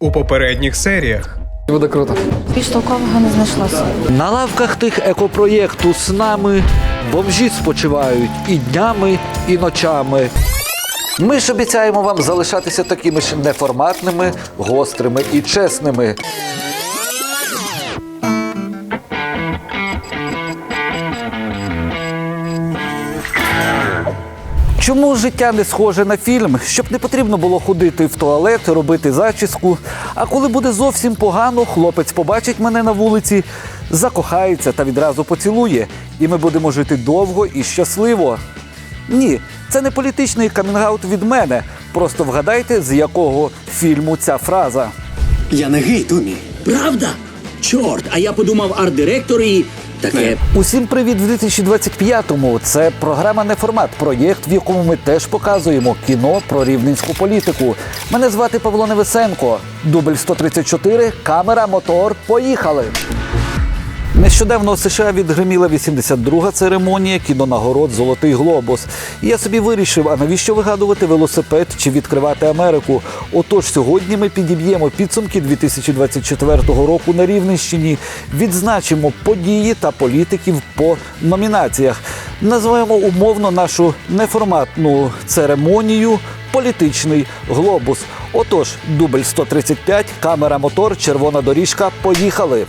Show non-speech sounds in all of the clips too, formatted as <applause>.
у попередніх серіях. Буде круто. Більш толкового не знайшлося. На лавках тих екопроєкту з нами бомжі спочивають і днями, і ночами. Ми ж обіцяємо вам залишатися такими ж неформатними, гострими і чесними. Чому життя не схоже на фільм? Щоб не потрібно було ходити в туалет, робити зачіску. А коли буде зовсім погано, хлопець побачить мене на вулиці, закохається та відразу поцілує. І ми будемо жити довго і щасливо. Ні, це не політичний камінгаут від мене. Просто вгадайте, з якого фільму ця фраза. Я не гей, Томі. Правда? Чорт, а я подумав арт-директор і таке. Усім привіт в 2025-му. Це програма «Неформат», проєкт, в якому ми теж показуємо кіно про рівненську політику. Мене звати Павло Невесенко. Дубль 134, камера, мотор. Поїхали. Нещодавно у США відгриміла 82-га церемонія кінонагород Золотий глобус. І я собі вирішив, а навіщо вигадувати велосипед чи відкривати Америку? Отож, сьогодні ми підіб'ємо підсумки 2024 року на Рівненщині, відзначимо події та політиків по номінаціях. Назвемо умовно нашу неформатну церемонію політичний глобус. Отож, дубль 135, камера, мотор, червона доріжка. Поїхали.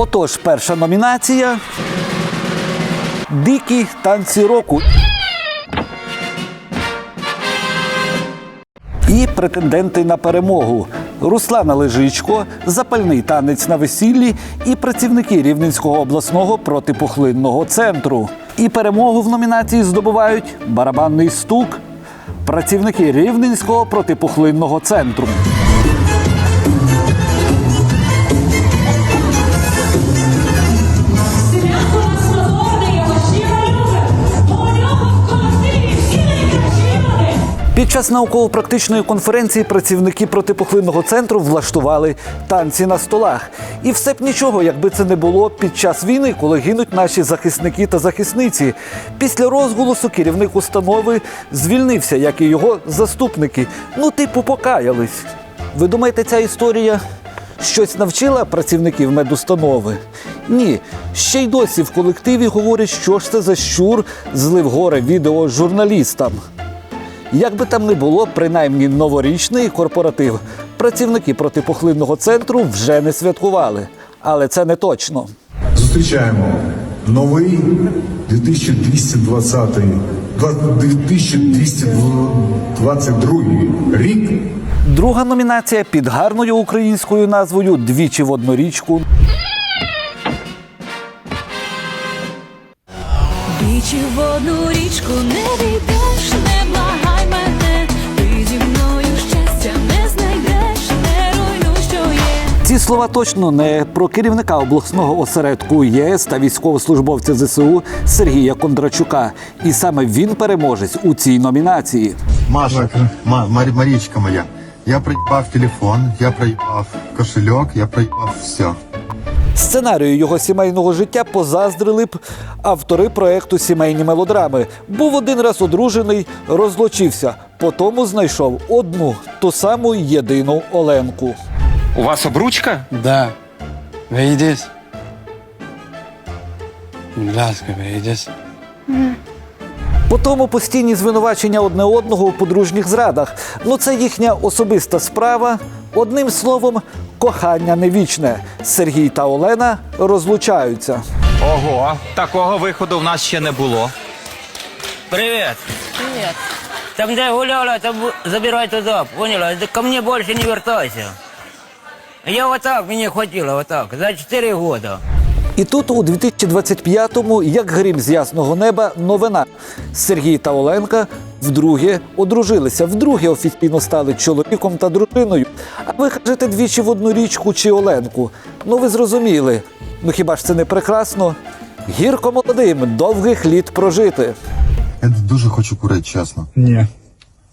Отож, перша номінація. Дикі танці року. І претенденти на перемогу. Руслана Лежичко, запальний танець на весіллі і працівники Рівненського обласного протипухлинного центру. І перемогу в номінації здобувають барабанний стук, працівники Рівненського протипухлинного центру. Час науково-практичної конференції працівники протипухлинного центру влаштували танці на столах. І все б нічого, якби це не було під час війни, коли гинуть наші захисники та захисниці. Після розголосу керівник установи звільнився, як і його заступники. Ну, типу, покаялись. Ви думаєте, ця історія щось навчила працівників медустанови? Ні, ще й досі в колективі говорять, що ж це за щур злив горе відео журналістам. Як би там не було, принаймні новорічний корпоратив працівники протипухлинного центру вже не святкували. Але це не точно. Зустрічаємо новий 2220 2222 рік. Друга номінація під гарною українською назвою Двічі в одну річку. Двічі в одну річку не війдеш, не Ці слова точно не про керівника обласного осередку ЄС та військовослужбовця ЗСУ Сергія Кондрачука. І саме він переможець у цій номінації. Маша, Ма, Марі, Марічка моя, я проїбав телефон, я проїбав кошельок, я проїбав все. Сценарію його сімейного життя позаздрили б автори проекту Сімейні мелодрами. Був один раз одружений, розлучився. Потому знайшов одну ту саму єдину Оленку. У вас обручка? Да. Вийдись. Будь ласка, вийдись. Потому постійні звинувачення одне одного у подружніх зрадах. Ну це їхня особиста справа. Одним словом, кохання не вічне. Сергій та Олена розлучаються. Ого, такого виходу в нас ще не було. Привет. Привет. Там, где гуляла, там забирай туда, поняла? Ко мне больше не вертайся. Я вот так, мне хватило, вот так, за 4 года. І тут у 2025-му, як грім з ясного неба, новина. Сергій та Оленка вдруге одружилися, вдруге офіційно стали чоловіком та дружиною. А ви кажете двічі в одну річку чи Оленку. Ну ви зрозуміли. Ну хіба ж це не прекрасно? Гірко молодим, довгих літ прожити. Я дуже хочу курити, чесно. Ні.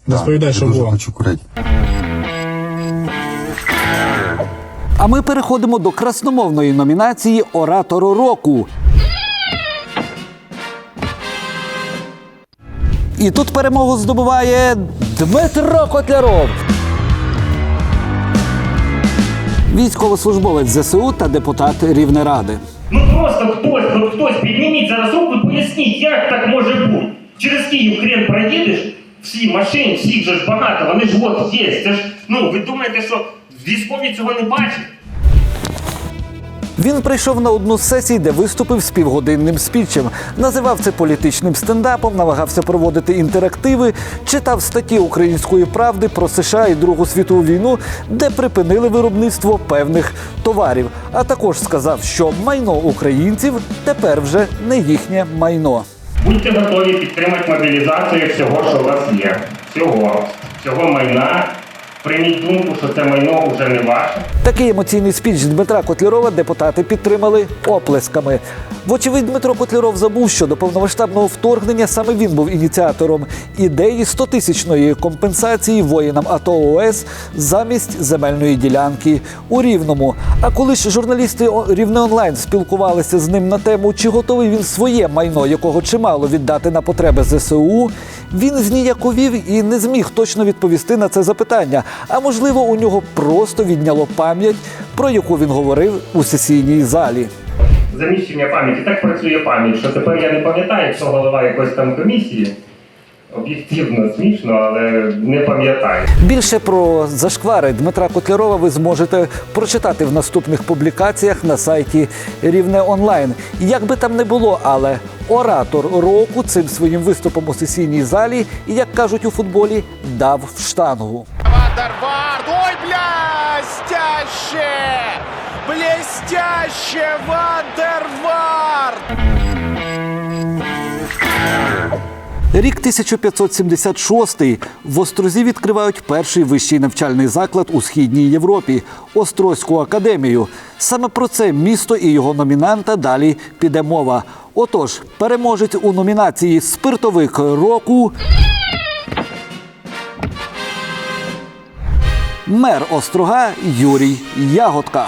Да, Розповідай, я що дуже було. хочу курити. А ми переходимо до красномовної номінації Оратор року. І тут перемогу здобуває Дмитро Котляров. Військовослужбовець ЗСУ та депутат Рівнеради. Ну просто хтось, ну хтось підніміть зараз руку і поясніть, як так може бути. Через Київ хрен проїдеш, всі машин, всіх же ж багато, вони ж от є. Це ж, ну ви думаєте, що військові цього не бачать? Він прийшов на одну з сесій, де виступив з півгодинним спічем. Називав це політичним стендапом, намагався проводити інтерактиви, читав статті української правди про США і Другу світову війну, де припинили виробництво певних товарів. А також сказав, що майно українців тепер вже не їхнє майно. Будьте готові підтримати мобілізацію всього, що у вас є. Всього. Всього майна. Прийміть думку, що це майно вже не ваше. Такий емоційний спіч Дмитра Котлярова депутати підтримали оплесками. Вочевидь, Дмитро Котляров забув, що до повномасштабного вторгнення саме він був ініціатором ідеї 100-тисячної компенсації воїнам АТО ОС замість земельної ділянки у Рівному. А коли ж журналісти Рівне онлайн спілкувалися з ним на тему, чи готовий він своє майно, якого чимало віддати на потреби ЗСУ, він зніяковів і не зміг точно відповісти на це запитання. А можливо, у нього просто відняло пам'ять, про яку він говорив у сесійній залі. Заміщення пам'яті. Так працює пам'ять, що тепер я не пам'ятаю, що голова якоїсь там комісії. Об'єктивно смішно, але не пам'ятаю. Більше про зашквари Дмитра Котлярова ви зможете прочитати в наступних публікаціях на сайті Рівне онлайн. Як би там не було, але оратор року цим своїм виступом у сесійній залі, і як кажуть у футболі, дав в штангу. Вандервард! Ой, блестяще! Блестяще! Вандервард! Рік 1576 в Острозі відкривають перший вищий навчальний заклад у східній Європі Острозьку академію. Саме про це місто і його номінанта далі піде мова. Отож, переможець у номінації Спиртовик року. Мер Острога Юрій Ягодка.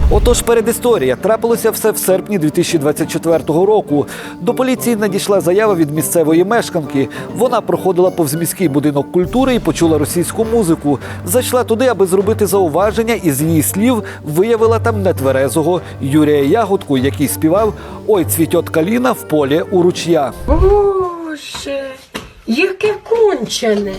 Отож, передісторія. Трапилося все в серпні 2024 року. До поліції надійшла заява від місцевої мешканки. Вона проходила повз міський будинок культури і почула російську музику. Зайшла туди, аби зробити зауваження, і з її слів виявила там нетверезого Юрія Ягодку, який співав Ой, цвітьот каліна в полі у ручя. Боже, яке кончене.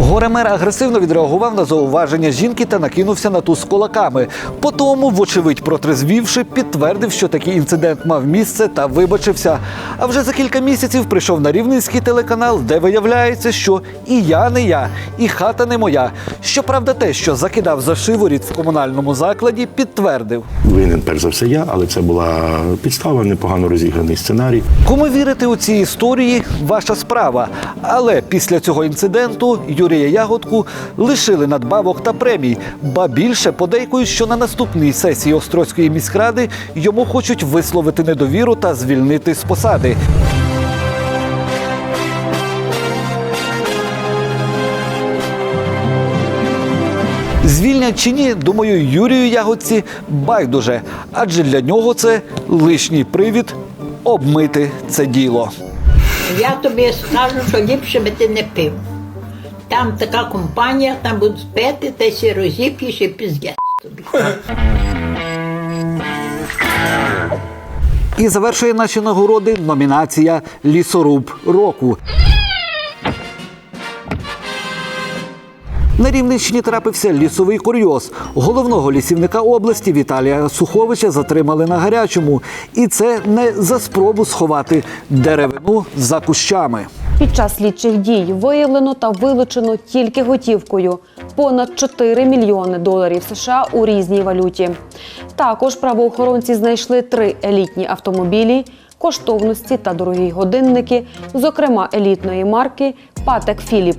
Горемер агресивно відреагував на зауваження жінки та накинувся на ту з кулаками. Потому, вочевидь, протрезвівши, підтвердив, що такий інцидент мав місце та вибачився. А вже за кілька місяців прийшов на рівненський телеканал, де виявляється, що і я не я, і хата не моя. Щоправда, те, що закидав за шиворіт в комунальному закладі, підтвердив. Винен перш за все я, але це була підстава, непогано розіграний сценарій. Кому вірити у ці історії ваша справа. Але після цього інциденту Юрія Ягодку лишили надбавок та премій. Ба більше подейкують, що на наступній сесії Острозької міськради йому хочуть висловити недовіру та звільнити з посади. Звільнять чи ні, думаю, Юрію Ягодці байдуже, адже для нього це лишній привід обмити це діло. Я тобі скажу, що ліпше би ти не пив. Там така компанія, там будуть пити, та сі розіп'єш і піздець тобі. І завершує наші нагороди номінація Лісоруб року. На Рівненщині трапився лісовий курйоз. Головного лісівника області Віталія Суховича затримали на гарячому. І це не за спробу сховати деревину за кущами. Під час слідчих дій виявлено та вилучено тільки готівкою понад 4 мільйони доларів США у різній валюті. Також правоохоронці знайшли три елітні автомобілі, коштовності та дорогі годинники, зокрема елітної марки Патек Філіп.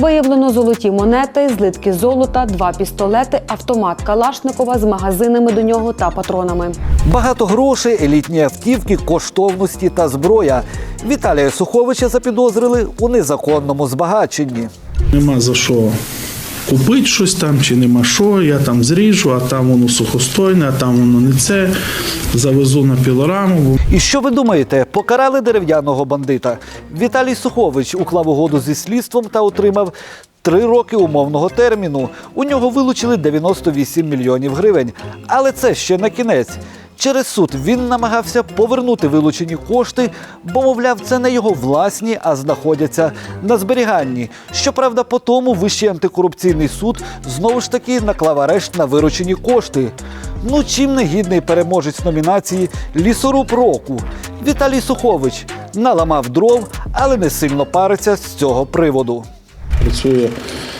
Виявлено золоті монети, злитки золота, два пістолети, автомат Калашникова з магазинами до нього та патронами. Багато грошей, елітні автівки, коштовності та зброя. Віталія Суховича запідозрили у незаконному збагаченні. Нема за що купити щось там, чи нема що, я там зріжу, а там воно сухостойне, а там воно не це. Завезу на пілораму. І що ви думаєте? Покарали дерев'яного бандита. Віталій Сухович уклав угоду зі слідством та отримав три роки умовного терміну. У нього вилучили 98 мільйонів гривень. Але це ще не кінець. Через суд він намагався повернути вилучені кошти, бо, мовляв, це не його власні, а знаходяться на зберіганні. Щоправда, по тому Вищий антикорупційний суд знову ж таки наклав арешт на виручені кошти. Ну чим не гідний переможець номінації Лісоруб року. Віталій Сухович наламав дров, але не сильно париться з цього приводу. Працює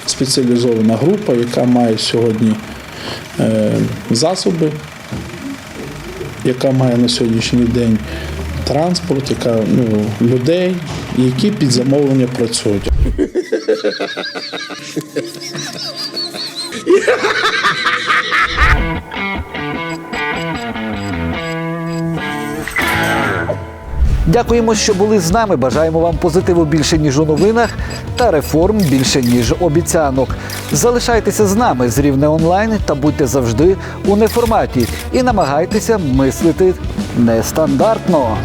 спеціалізована група, яка має сьогодні е, засоби, яка має на сьогоднішній день транспорт, яка ну, людей, які під замовлення працюють. <laughs> Дякуємо, що були з нами. Бажаємо вам позитиву більше ніж у новинах та реформ більше ніж обіцянок. Залишайтеся з нами з рівне онлайн та будьте завжди у неформаті і намагайтеся мислити нестандартно.